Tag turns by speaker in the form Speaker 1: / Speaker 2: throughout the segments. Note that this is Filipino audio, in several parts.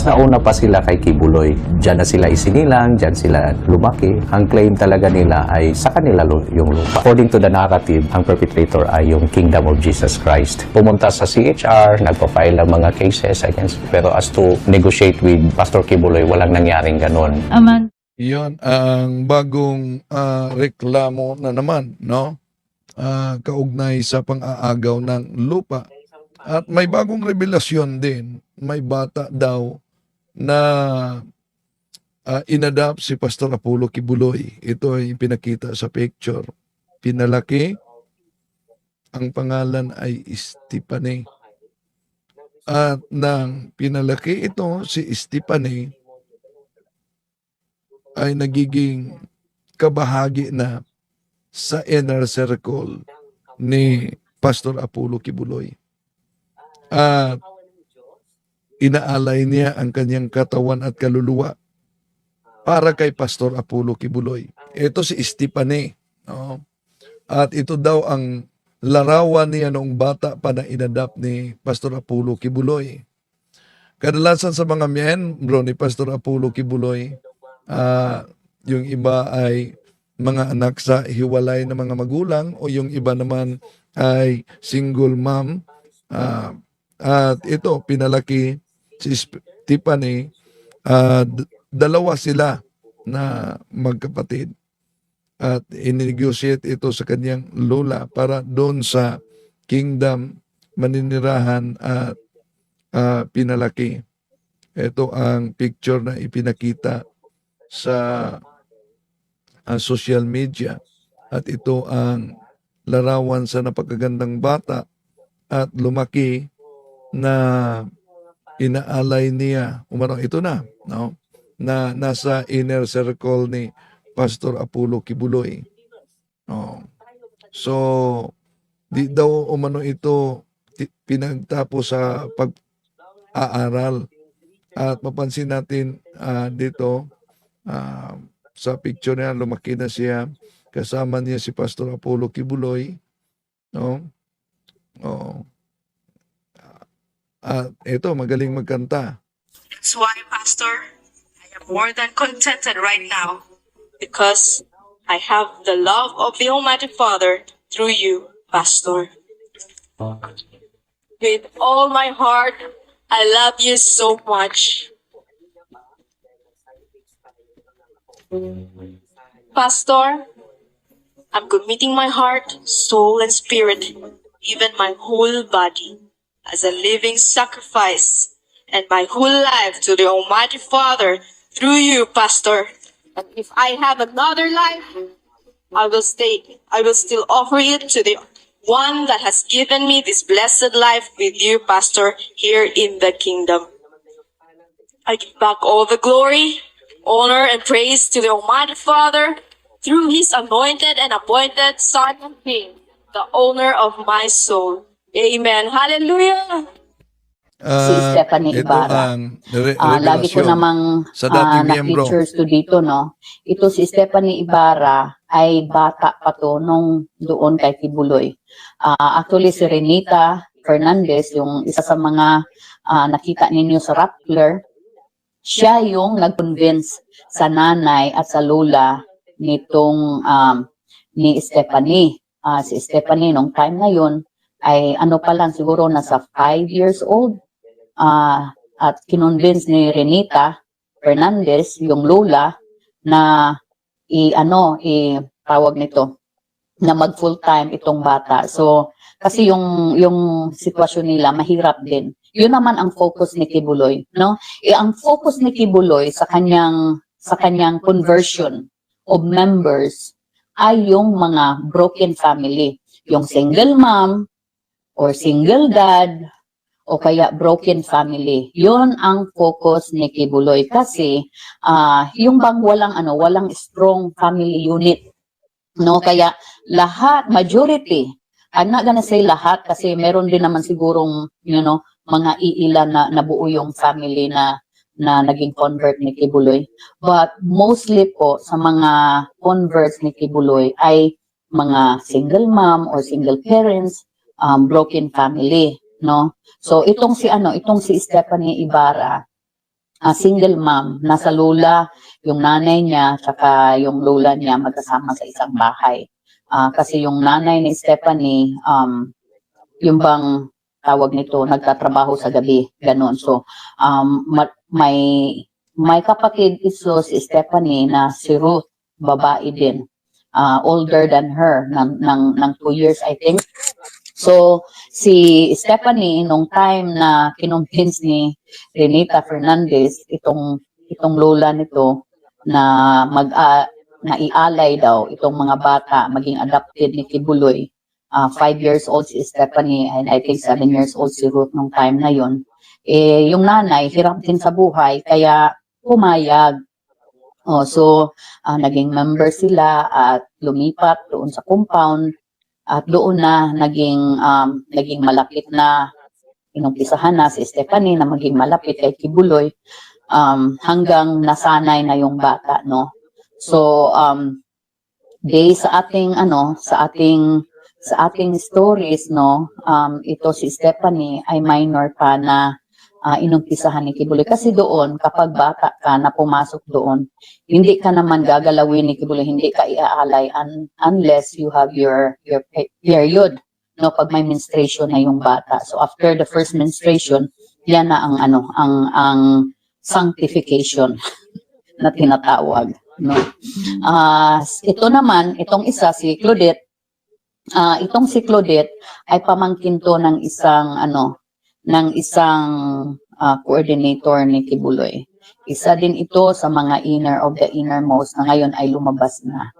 Speaker 1: Mas nauna pa sila kay Kibuloy. Diyan na sila isinilang, diyan sila lumaki. Ang claim talaga nila ay sa kanila yung lupa. According to the narrative, ang perpetrator ay yung Kingdom of Jesus Christ. Pumunta sa CHR, nagpa-file ng mga cases against, pero as to negotiate with Pastor Kibuloy, walang nangyaring ganon.
Speaker 2: Aman.
Speaker 3: Iyon ang bagong ah, reklamo na naman, no? Ah, kaugnay sa pang-aagaw ng lupa. At may bagong revelasyon din. May bata daw na ah, inadapt si Pastor Apollo Kibuloy. Ito ay pinakita sa picture. Pinalaki. Ang pangalan ay Stephanie. At nang pinalaki ito si Stephanie, ay nagiging kabahagi na sa inner circle ni Pastor Apollo Kibuloy. At inaalay niya ang kanyang katawan at kaluluwa para kay Pastor Apollo Kibuloy. Ito si Estipane. No? At ito daw ang larawan niya noong bata pa na inadapt ni Pastor Apollo Kibuloy. Kadalasan sa mga miyembro ni Pastor Apollo Kibuloy, Ah, yung iba ay mga anak sa hiwalay na mga magulang o yung iba naman ay single mom. Ah, at ito, pinalaki si Tiffany. d- dalawa sila na magkapatid. At inegotiate ito sa kanyang lola para doon sa kingdom maninirahan at ah, pinalaki. Ito ang picture na ipinakita sa ah, social media at ito ang larawan sa napakagandang bata at lumaki na inaalay niya umarang ito na no na nasa inner circle ni Pastor Apollo Kibuloy no so di daw umano ito pinagtapos sa pag-aaral at mapansin natin ah, dito Ah, sa picture niya, lumaki na siya. Kasama niya si Pastor Apollo Kibuloy. No? Oo. Ah, Ito, magaling magkanta.
Speaker 4: That's why, Pastor, I am more than contented right now because I have the love of the Almighty Father through you, Pastor. With all my heart, I love you so much. Pastor, I'm committing my heart, soul, and spirit, even my whole body, as a living sacrifice and my whole life to the Almighty Father through you, Pastor. And if I have another life, I will stay. I will still offer it to the one that has given me this blessed life with you, Pastor, here in the kingdom. I give back all the glory, honor, and praise to the Almighty Father through His anointed and appointed Son King, the owner of my soul. Amen. Hallelujah.
Speaker 3: Ah,
Speaker 2: Si Stephanie
Speaker 3: ito
Speaker 2: Ibarra.
Speaker 3: ang re-
Speaker 2: Ah, lagi ko namang
Speaker 3: sa
Speaker 2: ah,
Speaker 3: dating miyembro.
Speaker 2: na-features to dito, no? Ito si Stephanie Ibarra ay bata pa to nung doon kay Kibuloy. Ah, actually, si Renita Fernandez, yung isa sa mga ah, nakita ninyo sa Rappler, siya yung nag-convince sa nanay at sa lola nitong um, ni Stephanie. Ah, si Stephanie, nung time na yun, ay ano pa lang siguro nasa 5 years old. Ah, at kinonvince ni Renita Fernandez, yung lola, na i ano, i tawag nito, na mag full time itong bata. So, kasi yung yung sitwasyon nila mahirap din. Yun naman ang focus ni Kibuloy, no? Eh, ang focus ni Kibuloy sa kanyang sa kanyang conversion of members ay yung mga broken family, yung single mom or single dad o kaya broken family. Yun ang focus ni Kibuloy kasi ah yung bang walang ano, walang strong family unit. No, kaya lahat majority I'm not gonna say lahat kasi meron din naman sigurong you know mga iilan na nabuo yung family na na naging convert ni Kibuloy. But mostly po sa mga converts ni Kibuloy ay mga single mom or single parents, um, broken family, no? So itong si ano, itong si Stephanie Ibarra, ah, single mom, nasa lola, yung nanay niya, tsaka yung lola niya magkasama sa isang bahay. Ah, kasi yung nanay ni Stephanie, um, yung bang tawag nito, nagtatrabaho sa gabi, ganun. So, um, ma- may, may kapatid iso si Stephanie na si Ruth, babae din, ah, older than her, ng, ng, ng two years, I think. So, si Stephanie, nung time na kinumpins ni Renita Fernandez, itong, itong lola nito, na mag, ah, na ialay daw itong mga bata, maging adopted ni Kibuloy. Ah, five years old si Stephanie, and I think seven years old si Ruth nung time na yon. Eh, yung nanay, hirap din sa buhay, kaya pumayag. Oh, so, ah, naging member sila at lumipat doon sa compound at doon na naging um, naging malapit na inumpisahan na si Stephanie na maging malapit kay Kibuloy um, hanggang nasanay na yung bata no? So um based sa ating ano sa ating sa ating stories no um ito si Stephanie ay minor pa na ah, inumpisahan ni Kibuloy. Kasi doon kapag bata ka na pumasok doon hindi ka naman gagalawin ni Kibuloy. Hindi ka iaalay un- unless you have your your pe- period. No pag may menstruation na yung bata. So after the first menstruation yan na ang ano ang ang sanctification na tinatawag no? Ah, ito naman itong isa si Claudette. Ah itong si Claudette ay pamangkin to ng isang ano ng isang ah, coordinator ni Kibuloy. Isa din ito sa mga inner of the innermost na ngayon ay lumabas na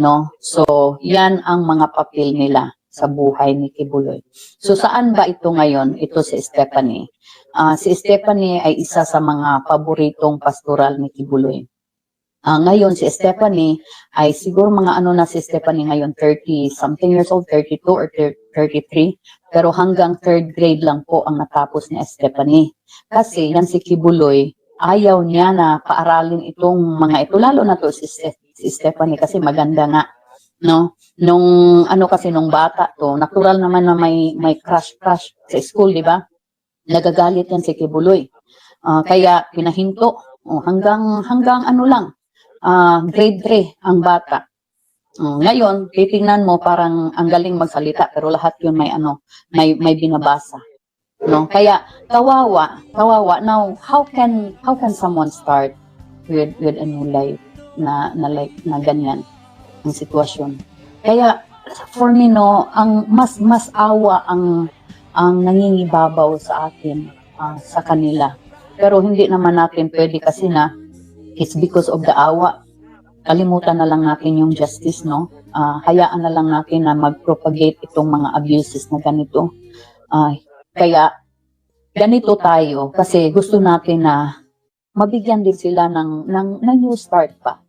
Speaker 2: no? So yan ang mga papel nila sa buhay ni Kibuloy. So saan ba ito ngayon? Ito si Stephanie. Ah, si Stephanie ay isa sa mga paboritong pastoral ni Kibuloy. Ah, ngayon si Stephanie ay siguro mga ano na si Stephanie ngayon 30 something years old, 32 or 30 33. Pero hanggang third grade lang po ang natapos ni Stephanie. Kasi yan si Kibuloy, ayaw niya na paaralin itong mga ito, lalo na to si, Ste- si Stephanie kasi maganda nga. No? Nung ano kasi nung bata to, natural naman na may may crush crush sa school, di ba? nagagalit yan si Kibuloy. Ah, kaya pinahinto oh, hanggang hanggang ano lang ah, grade 3 ang bata. Oh, ngayon, titingnan mo parang ang galing magsalita pero lahat 'yun may ano, may may binabasa. No? Kaya kawawa, kawawa. Now, how can how can someone start with with a new life na na like na ganyan ang sitwasyon? Kaya for me no, ang mas mas awa ang ang nangingibabaw sa atin ah, sa kanila. Pero hindi naman natin pwede kasi na it's because of the awa. Kalimutan na lang natin yung justice, no? Ah, hayaan na lang natin na mag-propagate itong mga abuses na ganito. Ah, kaya ganito tayo kasi gusto natin na mabigyan din sila ng ng, ng new start pa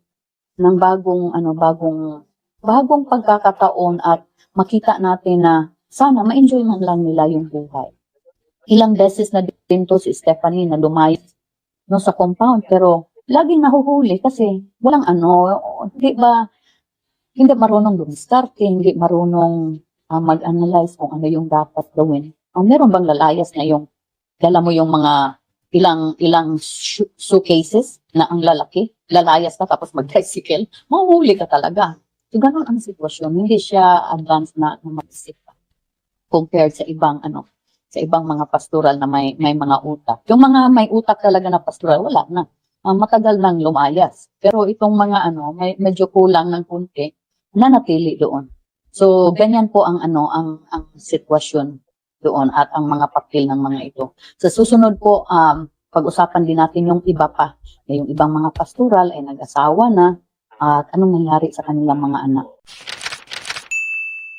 Speaker 2: ng bagong ano bagong bagong pagkakataon at makita natin na sana ma-enjoy man lang nila yung buhay. Ilang beses na din to si Stephanie na lumayas no, sa compound pero laging nahuhuli kasi walang ano, hindi ba hindi marunong lumiskarte, hindi marunong ah, mag-analyze kung ano yung dapat gawin. Ah, meron bang lalayas na yung dala mo yung mga ilang ilang su- suitcases na ang lalaki, lalayas ka tapos mag-tricycle, mahuhuli ka talaga. So, ganun ang sitwasyon. Hindi siya advanced na, na mag-isip pa compared sa ibang ano sa ibang mga pastoral na may may mga utak. Yung mga may utak talaga na pastoral wala na. Ah, matagal nang lumayas. Pero itong mga ano may medyo kulang ng kunti nanatili doon. So ganyan po ang ano ang ang sitwasyon doon at ang mga papel ng mga ito. Sa susunod po um pag-usapan din natin yung iba pa. Yung ibang mga pastoral ay nag-asawa na at anong nangyari sa kanilang mga anak.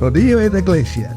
Speaker 5: Rodillo et Iglesia,